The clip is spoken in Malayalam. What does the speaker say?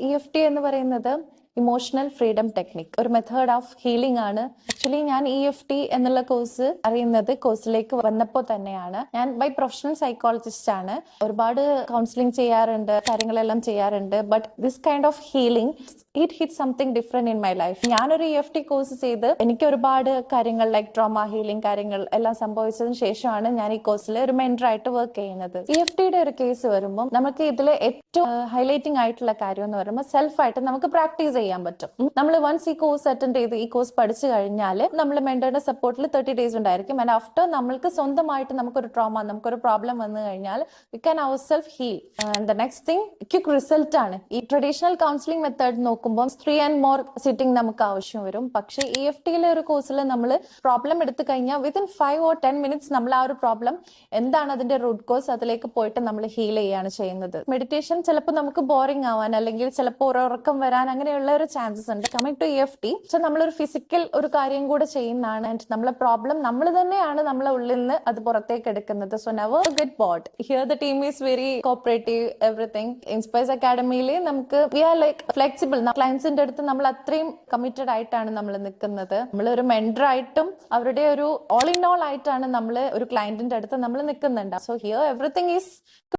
ഇ എഫ് ടി എന്ന് പറയുന്നത് ഇമോഷണൽ ഫ്രീഡം ടെക്നിക് ഒരു മെത്തേഡ് ഓഫ് ഹീലിംഗ് ആണ്. ആക്ച്വലി ഞാൻ ഇ എഫ് ടി എന്നുള്ള കോഴ്സ് അറിയുന്നത് കോഴ്സിലേക്ക് വന്നപ്പോൾ തന്നെയാണ്. ഞാൻ ബൈ പ്രൊഫഷണൽ സൈക്കോളജിസ്റ്റ് ആണ്. ഒരുപാട് കൗൺസിലിംഗ് ചെയ്യാറുണ്ട് കാര്യങ്ങളെല്ലാം ചെയ്യാറുണ്ട്. But this kind of healing it hit something different in my life ഞാനൊരു ഇ എഫ് ടി കോഴ്സ് ചെയ്ത് എനിക്ക് ഒരുപാട് കാര്യങ്ങൾ ലൈക് ട്രോമ ഹീലിംഗ് കാര്യങ്ങൾ എല്ലാം സംഭവിച്ചതിന് ശേഷമാണ് ഞാൻ ഈ കോഴ്സിൽ ഒരു മെൻഡറായിട്ട് വർക്ക് ചെയ്യുന്നത്. ഇ എഫ് ടിയുടെ ഒരു കേസ് വരുമ്പോൾ നമുക്ക് ഇതിൽ ഏറ്റവും ഹൈലൈറ്റിംഗ് ആയിട്ടുള്ള കാര്യം എന്ന് പറയുമ്പോൾ സെൽഫായിട്ട് നമുക്ക് പ്രാക്ടീസ് ചെയ്യാൻ പറ്റും. നമ്മൾ വൺസ് ഈ കോഴ്സ് അറ്റൻഡ് ചെയ്ത് ഈ കോഴ്സ് പഠിച്ചു കഴിഞ്ഞാൽ നമ്മൾ മെന്ററുടെ സപ്പോർട്ടിൽ തേർട്ടി ഡേയ്സ് ഉണ്ടായിരിക്കും. ആൻഡ് ആഫ്റ്റർ നമ്മൾക്ക് സ്വന്തമായിട്ട് നമുക്കൊരു ട്രോമ നമുക്കൊരു പ്രോബ്ലം വന്നു കഴിഞ്ഞാൽ we can our self heal and the next thing quick result ആണ്. ഈ ട്രഡീഷണൽ കൗൺസിലിംഗ് മെത്തേഡ് നോക്കുമ്പോൾ ത്രീ ആൻഡ് മോർ സിറ്റിംഗ് നമുക്ക് ആവശ്യം വരും. പക്ഷേ ഇ എഫ് ടിയിലെ ഒരു കോഴ്സിൽ നമ്മൾ പ്രോബ്ലം എടുത്തു കഴിഞ്ഞാൽ within five or ten minutes നമ്മൾ ആ ഒരു പ്രോബ്ലം എന്താണ് അതിന്റെ റൂട്ട് കോസ് അതിലേക്ക് പോയിട്ട് നമ്മൾ ഹീൽ ചെയ്യാണ് ചെയ്യുന്നത്. മെഡിറ്റേഷൻ ചിലപ്പോൾ നമുക്ക് ബോറിംഗ് ആവാൻ അല്ലെങ്കിൽ ചിലപ്പോൾ ഉറക്കം വരാൻ അങ്ങനെയുള്ള ഒരു ചാൻസസ് ഉണ്ട്. Coming to E F T പക്ഷെ നമ്മളൊരു ഫിസിക്കൽ ഒരു കാര്യം കൂടെ ചെയ്യുന്നതാണ്. ആൻഡ് നമ്മളെ പ്രോബ്ലം നമ്മൾ തന്നെയാണ് നമ്മളെ ഉള്ളിൽ നിന്ന് അത് പുറത്തേക്ക് എടുക്കുന്നത്. So never get bored here the team is very cooperative everything Inspires അക്കാഡമിയിൽ നമുക്ക് വി ആർ ലൈക്ക് ഫ്ലെക്സിബിൾ ക്ലയൻസിന്റെ അടുത്ത് നമ്മൾ അത്രയും കമ്മിറ്റഡ് ആയിട്ടാണ് നമ്മൾ നിൽക്കുന്നത്. നമ്മൾ ഒരു മെന്റർ ആയിട്ടും അവരുടെ ഒരു ഓൾ ഇൻ ഓൾ ആയിട്ടാണ് നമ്മൾ ഒരു ക്ലയന്റിന്റെ അടുത്ത് നമ്മൾ നിൽക്കുന്നുണ്ട്. So here everything is